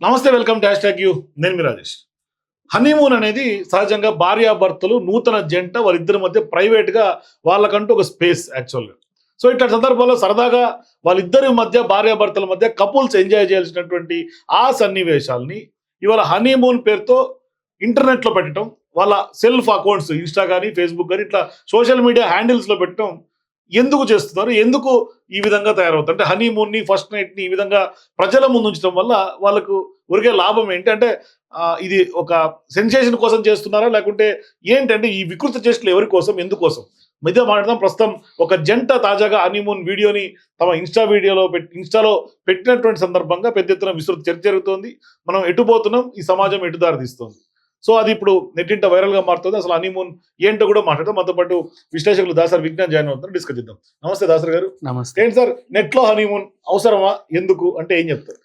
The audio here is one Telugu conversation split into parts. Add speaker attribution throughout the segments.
Speaker 1: నమస్తే welcome dash hash tag you. నేను మీ రాజేష్. హనీమూన్ అనేది సహజంగా భార్యాభర్తలు నూతన జంట వాళ్ళిద్దరి మధ్య ప్రైవేట్గా వాళ్ళకంటూ ఒక స్పేస్ యాక్చువల్గా. సో ఇట్లాంటి సందర్భాల్లో సరదాగా వాళ్ళిద్దరి మధ్య భార్యాభర్తల మధ్య కపుల్స్ ఎంజాయ్ చేయాల్సినటువంటి ఆ సన్నివేశాల్ని ఇవాళ హనీమూన్ పేరుతో ఇంటర్నెట్లో పెట్టడం వాళ్ళ సెల్ఫ్ అకౌంట్స్ ఇన్స్టా కానీ ఫేస్బుక్ కానీ ఇట్లా సోషల్ మీడియా హ్యాండిల్స్లో పెట్టడం ఎందుకు చేస్తున్నారు? ఎందుకు ఈ విధంగా తయారవుతారు అంటే హనీమూన్ని ఫస్ట్ నైట్ని ఈ విధంగా ప్రజల ముందు ఉంచడం వల్ల వాళ్ళకు ఒరిగే లాభం ఏంటి? అంటే ఇది ఒక సెన్సేషన్ కోసం చేస్తున్నారా? లేకుంటే ఏంటంటే ఈ వికృత చేష్టలు ఎవరి కోసం? ఎందుకోసం మధ్య మాట్లాడదాం. ప్రస్తుతం ఒక జంట తాజాగా హనీమూన్ వీడియోని తమ ఇన్స్టా వీడియోలో పెట్టి ఇన్స్టాలో పెట్టినటువంటి సందర్భంగా పెద్ద ఎత్తున విస్తృత చర్చ జరుగుతోంది. మనం ఎటుపోతున్నాం ఈ సమాజం ఎటు దారి తీస్తోంది సో అది ఇప్పుడు నెట్టింట వైరల్గా మారుతుంది. అసలు హనీమూన్ ఏంటో కూడా మాట్లాడదాం. మనతో పాటు విశ్లేషకులు దాసర్ విజ్ఞాన్ జాయిన్ అవుతున్నారు. డిస్కస్ చేద్దాం. నమస్తే దాసర్ గారు.
Speaker 2: నమస్తే.
Speaker 1: ఏంటి సార్ నెట్లో హనీమూన్ అవసరమా? ఎందుకు? అంటే ఏం చెప్తారు?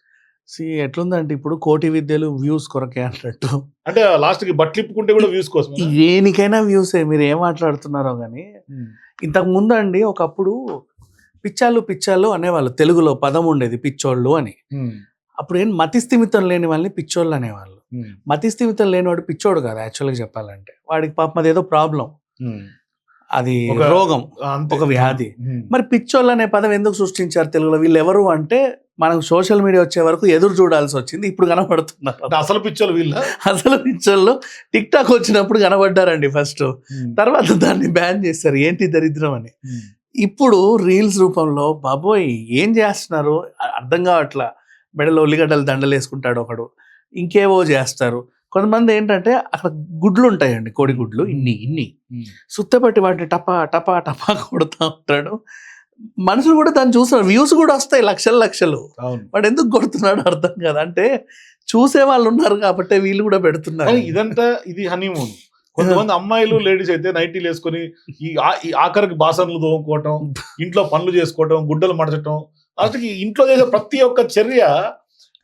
Speaker 2: సి ఎట్లుందంటే ఇప్పుడు కోటి విద్యలు వ్యూస్ కొరకే అన్నట్టు.
Speaker 1: అంటే లాస్ట్కి బట్టలు ఇప్పుకుంటే కూడా వ్యూస్ కోసం
Speaker 2: దేనికైనా వ్యూసే. మీరు ఏం మాట్లాడుతున్నారో కానీ ఇంతకు ముందు అండి ఒకప్పుడు పిచ్చాలు పిచ్చాలు అనేవాళ్ళు. తెలుగులో పదం ఉండేది పిచ్చోళ్ళు అని. అప్పుడు ఏం మతిస్థిమితం లేని వాళ్ళని పిచ్చోళ్ళు అనేవాళ్ళు. మతిస్థిమితం లేనివాడు పిచ్చోడు కాదు యాక్చువల్గా చెప్పాలంటే. వాడికి పాపం అదేదో ప్రాబ్లం అది
Speaker 1: ఒక-
Speaker 2: రోగం ఒక వ్యాధి. మరి పిచ్చోళ్ళు అనే పదం ఎందుకు సృష్టించారు తెలుగులో? వీళ్ళు ఎవరు అంటే మనకు సోషల్ మీడియా వచ్చే వరకు ఎదురు చూడాల్సి వచ్చింది ఇప్పుడు కనపడుతున్నారు
Speaker 1: అసలు పిచ్చోళ్ళు వీళ్ళ?
Speaker 2: అసలు పిచ్చోళ్ళు టిక్ టాక్ వచ్చినప్పుడు కనబడ్డారండి ఫస్ట్ తర్వాత దాన్ని బ్యాన్ చేశారు ఏంటి దరిద్రం అని. ఇప్పుడు రీల్స్ రూపంలో బాబోయ్ ఏం చేస్తున్నారు? అర్థం కావట్లా. మెడలో ఉల్లిగడ్డలు దండలు వేసుకుంటాడు ఒకడు. ఇంకేవో చేస్తారు. కొంతమంది ఏంటంటే అక్కడ గుడ్లు ఉంటాయండి కోడి గుడ్లు ఇన్ని ఇన్ని. సుత్తపట్టి వాటిని టపా టపా టపా కొడుతూ ఉంటాడు. మనుషులు కూడా దాన్ని చూస్తున్నారు. వ్యూస్ కూడా వస్తాయి లక్షలు లక్షలు.
Speaker 1: అవును.
Speaker 2: వాడు ఎందుకు కొడుతున్నాడు అర్థం కాదు. అంటే చూసే వాళ్ళు ఉన్నారు కాబట్టి వీళ్ళు కూడా పెడుతున్నారు.
Speaker 1: ఇదంతా ఇది హనీమూన్ కొంతమంది అమ్మాయిలు లేడీస్ అయితే నైటీలు వేసుకొని ఈ ఆఖరికి బాసన్లు తోముకోవటం ఇంట్లో పనులు చేసుకోవటం గుడ్డలు మడచటం అసలు ఇంట్లో చేసే ప్రతి ఒక్క చర్య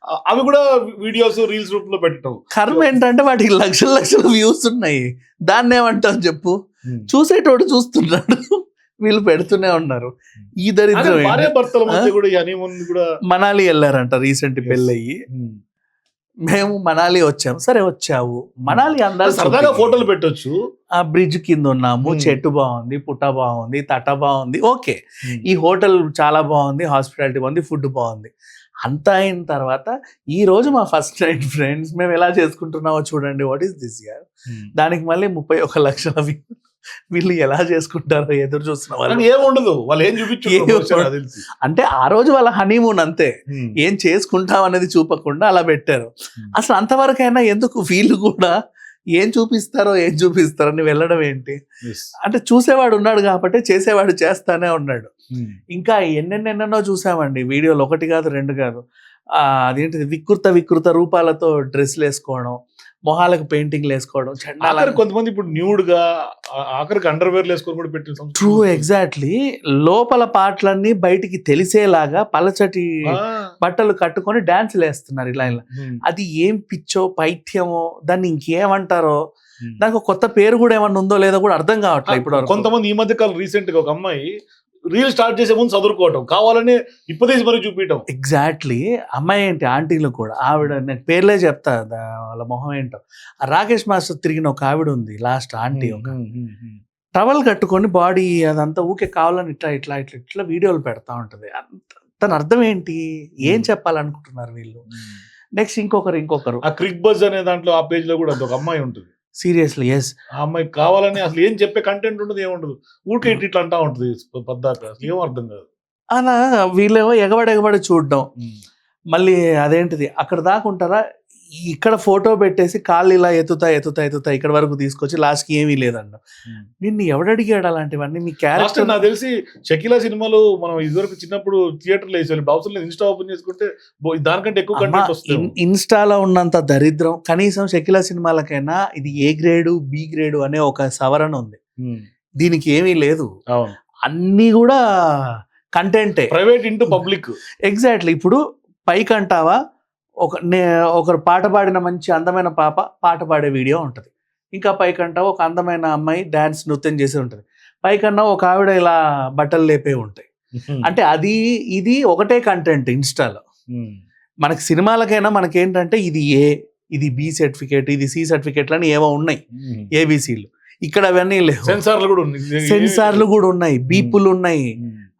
Speaker 1: అవి కూడా వీడియోస్ రీల్స్ రూపంలో పెట్టడం.
Speaker 2: కర్మ ఏంటంటే వాటికి లక్షల లక్షల వ్యూస్ ఉన్నాయి. దాన్ని ఏమంటాం చెప్పు? చూసేటోడు చూస్తున్నాడు. వీళ్ళు పెడుతూనే ఉన్నారు. ఈ దరిద్రం మనాలి వెళ్ళారంట రీసెంట్ పెళ్ళయి
Speaker 1: ఉమ్.
Speaker 2: మేము మనాలి వచ్చాము సరే వచ్చావు. మనాలి అందాలు
Speaker 1: సరదాగా ఫోటోలు పెట్టొచ్చు.
Speaker 2: ఆ బ్రిడ్జ్ కింద ఉన్నాము.
Speaker 1: Hmm.
Speaker 2: చెట్టు బాగుంది పుట్ట బాగుంది తట బాగుంది. ఓకే. ఈ హోటల్ చాలా బాగుంది హాస్పిటాలిటీ బాగుంది ఫుడ్ బాగుంది. అంతా అయిన తర్వాత ఈ రోజు మా ఫస్ట్ నైట్ ఫ్రెండ్స్ మేము ఎలా చేసుకుంటున్నామో చూడండి వాట్ ఈస్ దిస్ ఇయర్. దానికి మళ్ళీ ముప్పై ఒక లక్షల. వీళ్ళు ఎలా చేసుకుంటారో ఎదురు చూస్తున్న వాళ్ళు
Speaker 1: ఏముండదు వాళ్ళు ఏం చూపించు
Speaker 2: ఏం ఉండదు.
Speaker 1: తెలిసి
Speaker 2: అంటే ఆ రోజు వాళ్ళ హనీమూన్ అంతే
Speaker 1: ఉమ్.
Speaker 2: ఏం చేసుకుంటాం అనేది చూపకుండా అలా పెట్టారు
Speaker 1: Hmm.
Speaker 2: అసలు అంతవరకైనా ఎందుకు వీళ్ళు కూడా ఏం చూపిస్తారో ఏం చూపిస్తారో అని వెళ్ళడం ఏంటి. అంటే చూసేవాడు ఉన్నాడు కాబట్టి చేసేవాడు చేస్తానే ఉన్నాడు
Speaker 1: ఉమ్.
Speaker 2: ఇంకా ఎన్నెన్నెన్నెన్నో చూసామండి వీడియోలు ఒకటి కాదు రెండు కాదు ఆ, అదేంటిది వికృత వికృత రూపాలతో డ్రెస్లు వేసుకోవడం మొహాలకు పెయింటింగ్లు వేసుకోవడం చండాల
Speaker 1: కొంతమంది ఇప్పుడు న్యూడ్గా ఆ- ఆఖరికి అండర్ వేర్ వేసుకొని కూడా పెట్టిన
Speaker 2: ట్రూ. ఎగ్జాక్ట్లీ లోపల పాటలన్నీ బయటికి తెలిసేలాగా పలచటి. బట్టలు కట్టుకొని డాన్సులు వేస్తున్నారు ఇలా ఇలా
Speaker 1: ఉమ్.
Speaker 2: అది ఏం పిచ్చో పైత్యమో దాన్ని ఇంకేమంటారో. దానికి ఒక కొత్త పేరు కూడా ఏమన్నా ఉందో లేదో కూడా అర్థం కావట్లేదు ఇప్పుడు.
Speaker 1: కొంతమంది ఈ మధ్య కాలం రీసెంట్గా ఒక అమ్మాయి రీల్ స్టార్ట్ చేసే ముందు చదువుకోవటం కావాలని ఇప్పదేసి మరి చూపించడం
Speaker 2: ఎగ్జాక్ట్లీ అమ్మాయి ఏంటి? ఆంటీలు కూడా. ఆవిడ నేను పేర్లే చెప్తా వాళ్ళ మొహం ఏంటో. ఆ రాకేష్ మాస్టర్ తిరిగిన ఒక ఆవిడ ఉంది లాస్ట్ ఆంటీ ఒక. టవల్ కట్టుకొని బాడీ అదంతా ఊకే కావాలని ఇట్లా ఇట్లా ఇట్లా ఇట్లా వీడియోలు పెడతా ఉంటది. అంత తన అర్థం ఏంటి? ఏం. చెప్పాలనుకుంటున్నారు వీళ్ళు? నెక్స్ట్ ఇంకొకరు ఇంకొకరు.
Speaker 1: ఆ క్రిక్ బజ్ అనే దాంట్లో ఆ పేజ్లో కూడా ఒక అమ్మాయి ఉంటుంది.
Speaker 2: సీరియస్లీ ఎస్
Speaker 1: ఆ అమ్మాయి కావాలని అసలు ఏం చెప్పే కంటెంట్ ఉండదు ఏముండదు. ఊరికే ఇట్లా అంటా ఉంటుంది పద్దాక. అసలు ఏం అర్థం కాదు.
Speaker 2: అలా వీళ్ళేమో ఎగబడి ఎగబడి చూడడం మళ్ళీ అదేంటిది? అక్కడ దాకా ఉంటారా? ఇక్కడ ఫోటో పెట్టేసి కాళ్ళు ఇలా ఎత్తుతా ఎత్తుతా ఎత్తుతా ఇక్కడ వరకు తీసుకొచ్చి లాస్ట్కి ఏమీ లేదండి నిన్ను ఎవడడిగాడు అలాంటివన్నీ? మీ
Speaker 1: లాస్ట్
Speaker 2: క్యారెక్టర్
Speaker 1: నాకు తెలిసి షకీలా సినిమాలు మనం ఇదివరకు చిన్నప్పుడు థియేటర్లో వేసేవాళ్ళు. అవసరం ఇన్స్టా ఓపెన్ చేసుకుంటే దానికంటే ఎక్కువ కంటెంట్ వస్తుంది
Speaker 2: ఇన్స్టాలో ఉన్నంత దరిద్రం కనీసం షకిల సినిమాలకైనా ఇది ఏ గ్రేడు బి గ్రేడు అనే ఒక సవరణ ఉంది. దీనికి ఏమీ లేదు. అన్నీ కూడా కంటెంటే
Speaker 1: ప్రైవేట్ ఇంటూ పబ్లిక్.
Speaker 2: ఎగ్జాక్ట్లీ ఇప్పుడు పైకి అంటావా ఒక నే ఒకరు పాట పాడిన మంచి అందమైన పాప పాట పాడే వీడియో ఉంటుంది. ఇంకా పైకి అంటావా ఒక అందమైన అమ్మాయి డాన్స్ నృత్యం చేసి ఉంటుంది. పైకన్నా ఒక ఆవిడ ఇలా బట్టలు లేపే ఉంటాయి. అంటే అది ఇది ఒకటే కంటెంట్ ఇన్స్టాలో. మనకి సినిమాలకైనా మనకేంటంటే ఇది ఏ ఇది బి సర్టిఫికేట్ ఇది సి సర్టిఫికేట్లు అని ఏవో ఉన్నాయి. ఏబిసిలు ఇక్కడ అవన్నీ లేవు.
Speaker 1: సెన్సార్లు కూడా ఉంది
Speaker 2: సెన్సార్లు కూడా ఉన్నాయి. బీపులు ఉన్నాయి.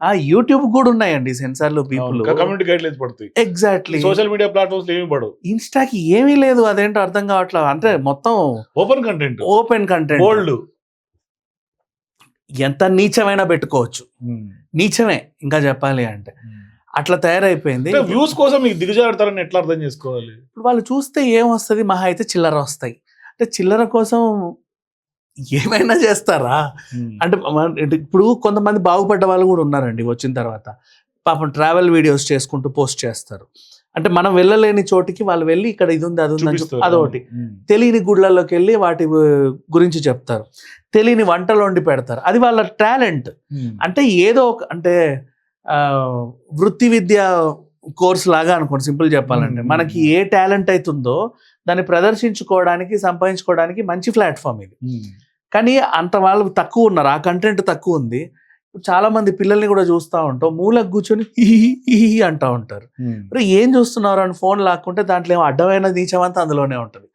Speaker 2: ఆ యూట్యూబ్ కూడా ఉన్నాయండి సెన్సార్లు బీపులు
Speaker 1: కమ్యూనిటీ గైడ్ లైన్స్ పడతాయి
Speaker 2: ఎగ్జాక్ట్లీ
Speaker 1: సోషల్ మీడియా ప్లాట్ఫామ్స్ ఏమి పడవు.
Speaker 2: ఇన్స్టాకి ఏమీ లేదు అదేంటో అర్థం కావట్లేదు అంటే మొత్తం
Speaker 1: open content.
Speaker 2: Open content.
Speaker 1: Bold.
Speaker 2: ఎంత నీచమైనా పెట్టుకోవచ్చు. నీచమే ఇంకా చెప్పాలి అంటే. అట్లా తయారైపోయింది.
Speaker 1: వ్యూస్ కోసం మీకు దిగజారుతారని ఎట్లా అర్థం చేసుకోవాలి?
Speaker 2: ఇప్పుడు వాళ్ళు చూస్తే ఏం వస్తుంది మహా అయితే చిల్లర వస్తాయి. అంటే చిల్లర కోసం ఏమైనా చేస్తారా? అంటే ఇప్పుడు కొంతమంది బాగుపడ్డ వాళ్ళు కూడా ఉన్నారండి వచ్చిన తర్వాత. పాపం ట్రావెల్ వీడియోస్ చేసుకుంటూ పోస్ట్ చేస్తారు. అంటే మనం వెళ్ళలేని చోటికి వాళ్ళు వెళ్ళి ఇక్కడ ఇది ఉంది అది ఉంది అని చెప్పి-. అదొకటి. తెలియని గుడ్లలోకి వెళ్ళి వాటి గురించి చెప్తారు. తెలియని వంటలు వండి పెడతారు. అది వాళ్ళ టాలెంట్. అంటే ఏదో ఒక అంటే ఆ, వృత్తి విద్య కోర్స్ లాగా అనుకోండి సింపుల్ చెప్పాలంటే. మనకి ఏ టాలెంట్ అవుతుందో దాన్ని ప్రదర్శించుకోవడానికి సంపాదించుకోవడానికి మంచి ప్లాట్ఫామ్ ఇది. కానీ అంత వాళ్ళు తక్కువ ఉన్నారు. ఆ కంటెంట్ తక్కువ ఉంది. చాలా మంది పిల్లల్ని కూడా చూస్తూ ఉంటాం. మూలకు కూర్చొని ఈ అంటూ ఉంటారు. మరి ఏం చూస్తున్నారు అని ఫోన్ లాక్కుంటే దాంట్లో ఏమో అడ్డమైన నీచమంతా అందులోనే ఉంటుంది.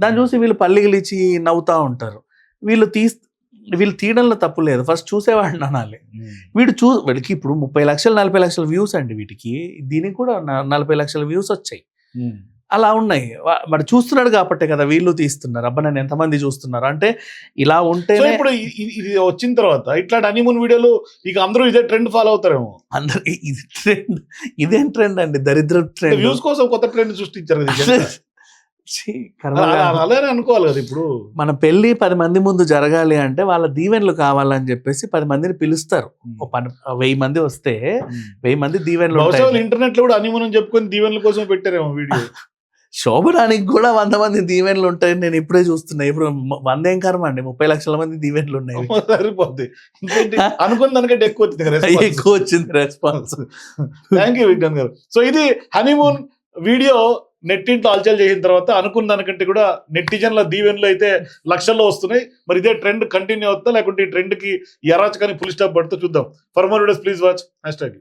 Speaker 2: దాన్ని చూసి వీళ్ళు పల్లిగిలిచి నవ్వుతూ ఉంటారు. వీళ్ళు తీ వీళ్ళు తీయడంలో తప్పు లేదు. ఫస్ట్ చూసేవాడిని అనాలి. వీడు చూ వీడికి ఇప్పుడు ముప్పై లక్షలు నలభై లక్షల వ్యూస్ అండి వీటికి. దీనికి కూడా నలభై లక్షల వ్యూస్ వచ్చాయి. అలా ఉన్నాయి. వాడు చూస్తున్నాడు కాబట్టే కదా వీళ్ళు తీస్తున్నారు. అబ్బా నన్ను ఎంతమంది చూస్తున్నారు? అంటే ఇలా
Speaker 1: సో
Speaker 2: ఉంటేనే
Speaker 1: ఇప్పుడు ఇది వచ్చిన తర్వాత ఇట్లాంటి హనీమూన్ వీడియోలు ఇక అందరూ ఇదే ట్రెండ్ ఫాలో అవుతారేమో?
Speaker 2: అందరికి ఇది ట్రెండ్ ఇదేం ట్రెండ్ అండి? దరిద్ర ట్రెండ్
Speaker 1: వ్యూస్ కోసం కొత్త ట్రెండ్ సృష్టించారు అలానే అనుకోవాలి కదా ఇప్పుడు.
Speaker 2: మన పెళ్ళి పది మంది ముందు జరగాలి అంటే వాళ్ళ దీవెనలు కావాలని చెప్పేసి పది మందిని పిలుస్తారు. వెయ్యి మంది వస్తే వెయ్యి మంది దీవెనలు
Speaker 1: ఇంటర్నెట్లో కూడా అని చెప్పుకొని దీవెనల కోసం పెట్టారేమో వీడియో.
Speaker 2: శోభనానికి కూడా వంద మంది దీవెనలు ఉంటాయి నేను ఇప్పుడే చూస్తున్నా. ఇప్పుడు వంద ఏం కర్మ అండి? ముప్పై లక్షల మంది దీవెనలు ఉన్నాయి.
Speaker 1: సరిపోద్ది. అనుకున్న దానికంటే ఎక్కువ వచ్చింది
Speaker 2: ఎక్కువ వచ్చింది రెస్పాన్స్
Speaker 1: థ్యాంక్ యూ విజ్ఞాన్ గారు. సో ఇది హనీమూన్ వీడియో నెట్టింట్లో అల్చల్ చేసిన తర్వాత అనుకున్న దానికంటే కూడా నెటిజన్ల దీవెనలు అయితే లక్షల్లో వస్తున్నాయి. మరి ఇదే ట్రెండ్ కంటిన్యూ అవుతా లేకుంటే ఈ ట్రెండ్కి ఈ అరాచకాన్ని ఫుల్ స్టాప్ పడుతూ చూద్దాం. For more videos please watch hashtag